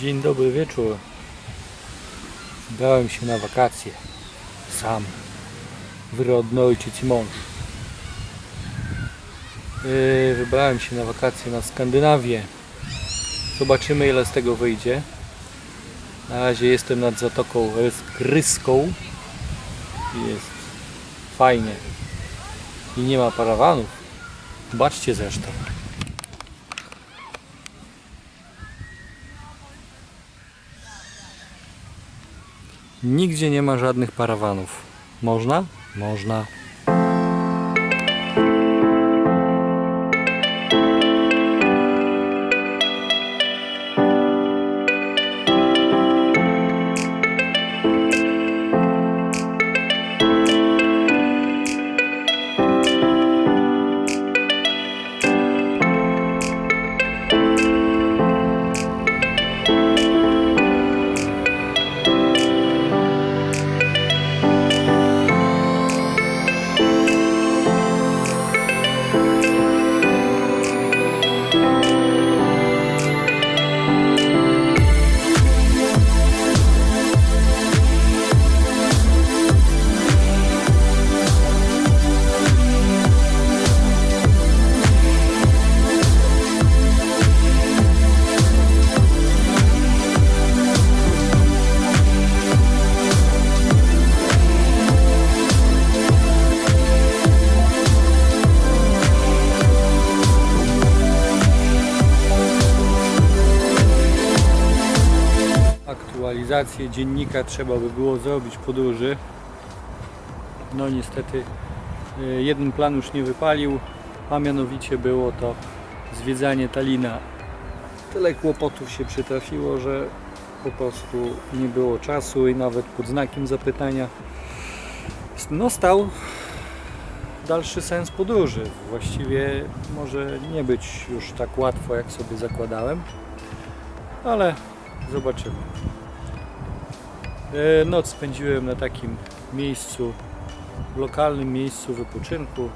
Dzień dobry wieczór. Wybrałem się na wakacje. Sam. Wyrodny ojciec i mąż. Yy, Wybrałem się na wakacje na Skandynawię. Zobaczymy ile z tego wyjdzie. Na razie jestem nad Zatoką Rys- Ryską. Jest fajnie. I nie ma parawanów. Zobaczcie zresztą. Nigdzie nie ma żadnych parawanów. Można? Można. Dziennika trzeba by było zrobić podróży. No niestety y, jeden plan już nie wypalił, a mianowicie było to zwiedzanie Talina. Tyle kłopotów się przytrafiło, że po prostu nie było czasu i nawet pod znakiem zapytania no stał dalszy sens podróży. Właściwie może nie być już tak łatwo jak sobie zakładałem, ale zobaczymy. E, Noc spędziłem na takim miejscu, lokalnym miejscu wypoczynku.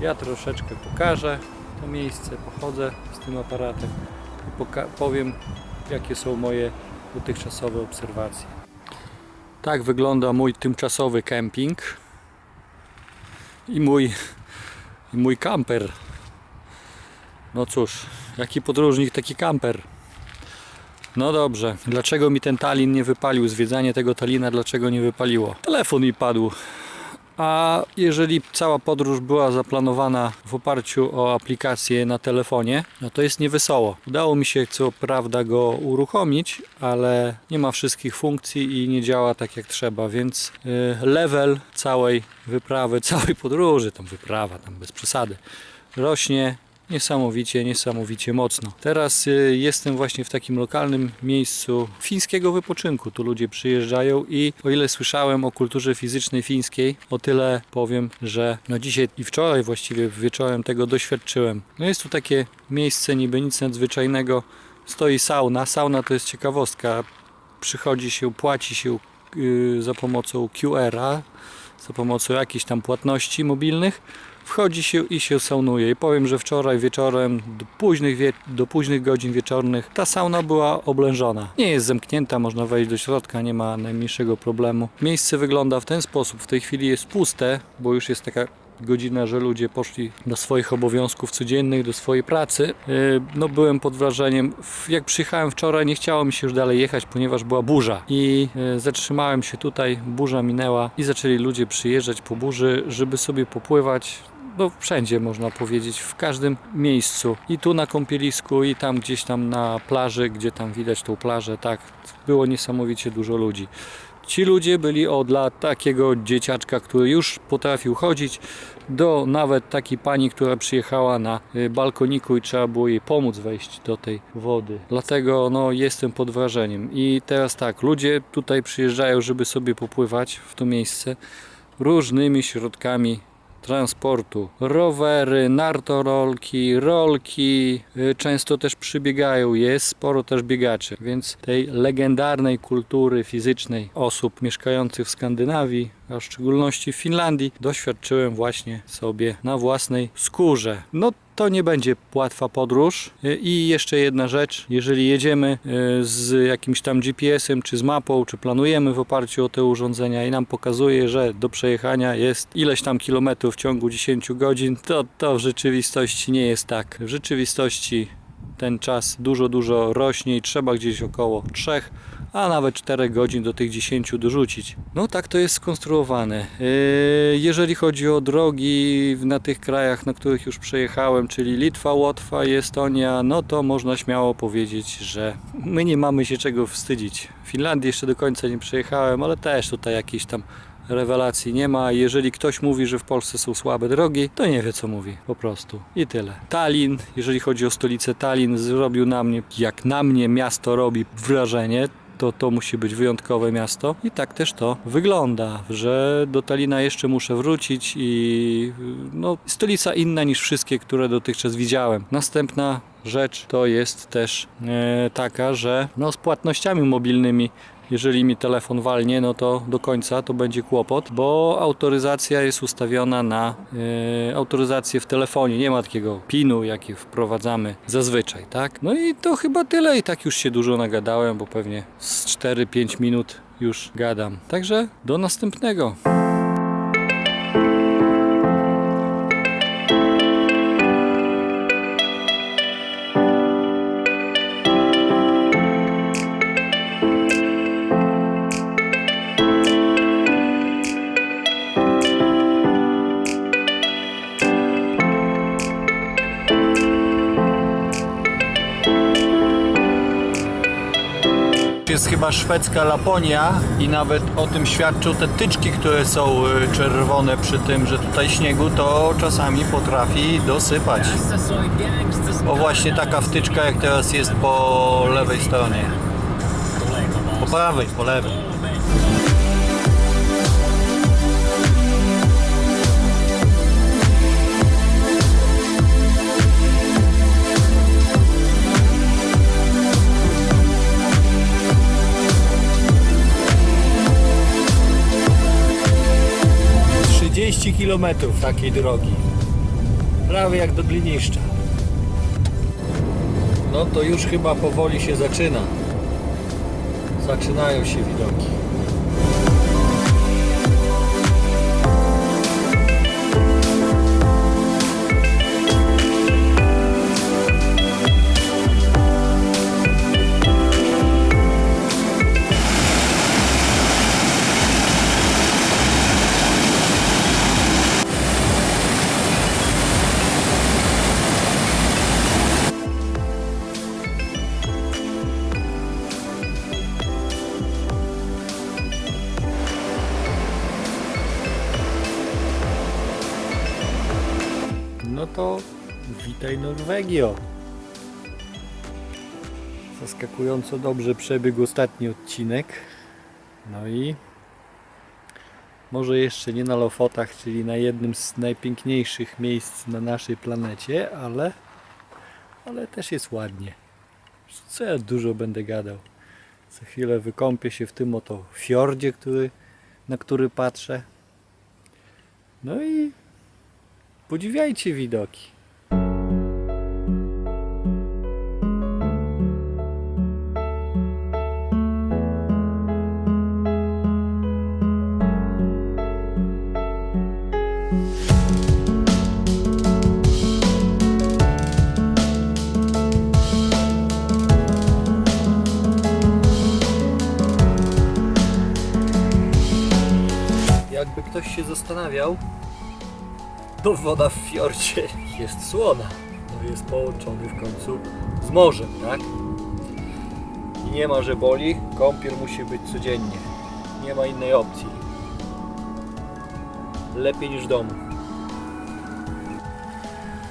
Ja troszeczkę pokażę to miejsce, pochodzę z tym aparatem i powiem jakie są moje dotychczasowe obserwacje. Tak wygląda mój tymczasowy kemping i mój, i mój kamper. No cóż, jaki podróżnik, taki kamper. No dobrze, dlaczego mi ten Talin nie wypalił? Zwiedzanie tego Talina dlaczego nie wypaliło? Telefon mi padł. A jeżeli cała podróż była zaplanowana w oparciu o aplikację na telefonie, no to jest niewesoło. Udało mi się co prawda go uruchomić, ale nie ma wszystkich funkcji i nie działa tak jak trzeba, więc y, level całej wyprawy, całej podróży, tam wyprawa, tam bez przesady, rośnie niesamowicie, niesamowicie mocno. Teraz y, jestem właśnie w takim lokalnym miejscu fińskiego wypoczynku. Tu ludzie przyjeżdżają i o ile słyszałem o kulturze fizycznej fińskiej, o tyle powiem, że no dzisiaj i wczoraj właściwie wieczorem tego doświadczyłem. No jest tu takie miejsce niby nic nadzwyczajnego. Stoi sauna. Sauna to jest ciekawostka. Przychodzi się, płaci się y, za pomocą QR-a, za pomocą jakichś tam płatności mobilnych wchodzi się i się saunuje. I powiem, że wczoraj wieczorem do późnych, wie, do późnych godzin wieczornych ta sauna była oblężona. Nie jest zamknięta, można wejść do środka, nie ma najmniejszego problemu. Miejsce wygląda w ten sposób. W tej chwili jest puste, bo już jest taka godzina, że ludzie poszli do swoich obowiązków codziennych, do swojej pracy. Yy, No byłem pod wrażeniem, jak przyjechałem wczoraj nie chciało mi się już dalej jechać, ponieważ była burza i yy, zatrzymałem się tutaj, burza minęła i zaczęli ludzie przyjeżdżać po burzy, żeby sobie popływać no wszędzie można powiedzieć, w każdym miejscu. I tu na kąpielisku, i tam gdzieś tam na plaży, gdzie tam widać tą plażę, tak, było niesamowicie dużo ludzi. Ci ludzie byli od lat takiego dzieciaczka, który już potrafił chodzić, do nawet takiej pani, która przyjechała na y, balkoniku i trzeba było jej pomóc wejść do tej wody. Dlatego no, jestem pod wrażeniem. I teraz tak, ludzie tutaj przyjeżdżają, żeby sobie popływać w to miejsce różnymi środkami transportu. Rowery, nartorolki, rolki, y, często też przybiegają, jest sporo też biegaczy, więc tej legendarnej kultury fizycznej osób mieszkających w Skandynawii, a w szczególności w Finlandii, doświadczyłem właśnie sobie na własnej skórze. No to nie będzie łatwa podróż. Y, I jeszcze jedna rzecz, jeżeli jedziemy y, z jakimś tam GPS-em, czy z mapą, czy planujemy w oparciu o te urządzenia i nam pokazuje, że do przejechania jest ileś tam kilometrów w ciągu 10 godzin, to, to w rzeczywistości nie jest tak. W rzeczywistości ten czas dużo, dużo rośnie i trzeba gdzieś około 3, a nawet 4 godzin do tych 10 dorzucić. No tak to jest skonstruowane. Yy, Jeżeli chodzi o drogi na tych krajach, na których już przejechałem, czyli Litwa, Łotwa i Estonia, no to można śmiało powiedzieć, że my nie mamy się czego wstydzić. Finlandii jeszcze do końca nie przejechałem, ale też tutaj jakieś tam rewelacji nie ma. Jeżeli ktoś mówi, że w Polsce są słabe drogi, to nie wie co mówi, po prostu. I tyle. Tallin, jeżeli chodzi o stolicę Tallin, zrobił na mnie, jak na mnie miasto robi wrażenie, to to musi być wyjątkowe miasto i tak też to wygląda, że do Talina jeszcze muszę wrócić i no, stolica inna niż wszystkie, które dotychczas widziałem. Następna rzecz to jest też e, taka, że no, z płatnościami mobilnymi jeżeli mi telefon walnie, no to do końca to będzie kłopot, bo autoryzacja jest ustawiona na e, autoryzację w telefonie. Nie ma takiego pinu, jaki wprowadzamy zazwyczaj, tak? No i to chyba tyle i tak już się dużo nagadałem, bo pewnie z 4-5 minut już gadam. Także do następnego. Jest chyba szwedzka Laponia i nawet o tym świadczą te tyczki, które są y, czerwone przy tym, że tutaj śniegu to czasami potrafi dosypać. O właśnie taka wtyczka jak teraz jest po lewej stronie. Po prawej, po lewej. Kilometrów takiej drogi. Prawie jak do Gliniszcza. No to już chyba powoli się zaczyna. Zaczynają się widoki. Witaj Norwegio. Zaskakująco dobrze przebiegł ostatni odcinek. No i może jeszcze nie na Lofotach, czyli na jednym z najpiękniejszych miejsc na naszej planecie, ale, ale też jest ładnie. Co ja dużo będę gadał. Za chwilę wykąpię się w tym oto fiordzie, który, na który patrzę. No i Podziwiajcie widoki. Jakby ktoś się zastanawiał, to woda w fiordzie jest słona. No jest połączony w końcu z morzem, tak? I nie ma, że boli. Kąpiel musi być codziennie. Nie ma innej opcji. Lepiej niż domu.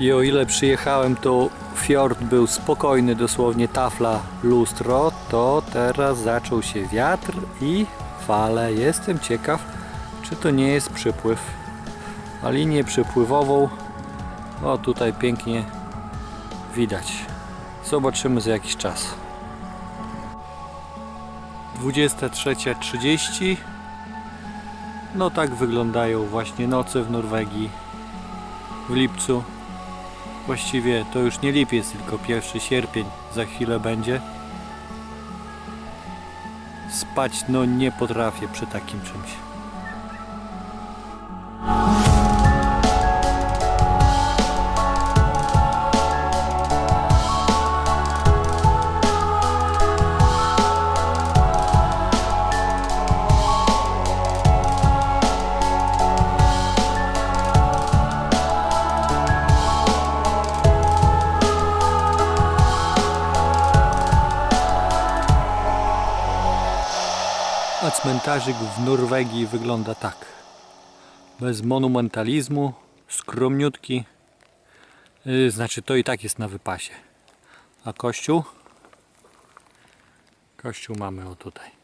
I o ile przyjechałem, to fiord był spokojny, dosłownie tafla lustro, to teraz zaczął się wiatr i fale. Jestem ciekaw, czy to nie jest przypływ? A linię przepływową o tutaj pięknie widać. Zobaczymy za jakiś czas. 23.30 no tak wyglądają właśnie noce w Norwegii. W lipcu. Właściwie to już nie lipiec, tylko 1 sierpień za chwilę będzie. Spać no nie potrafię przy takim czymś. Cmentarzyk w Norwegii wygląda tak. Bez monumentalizmu, skromniutki. Yy, znaczy to i tak jest na wypasie. A kościół? Kościół mamy o tutaj.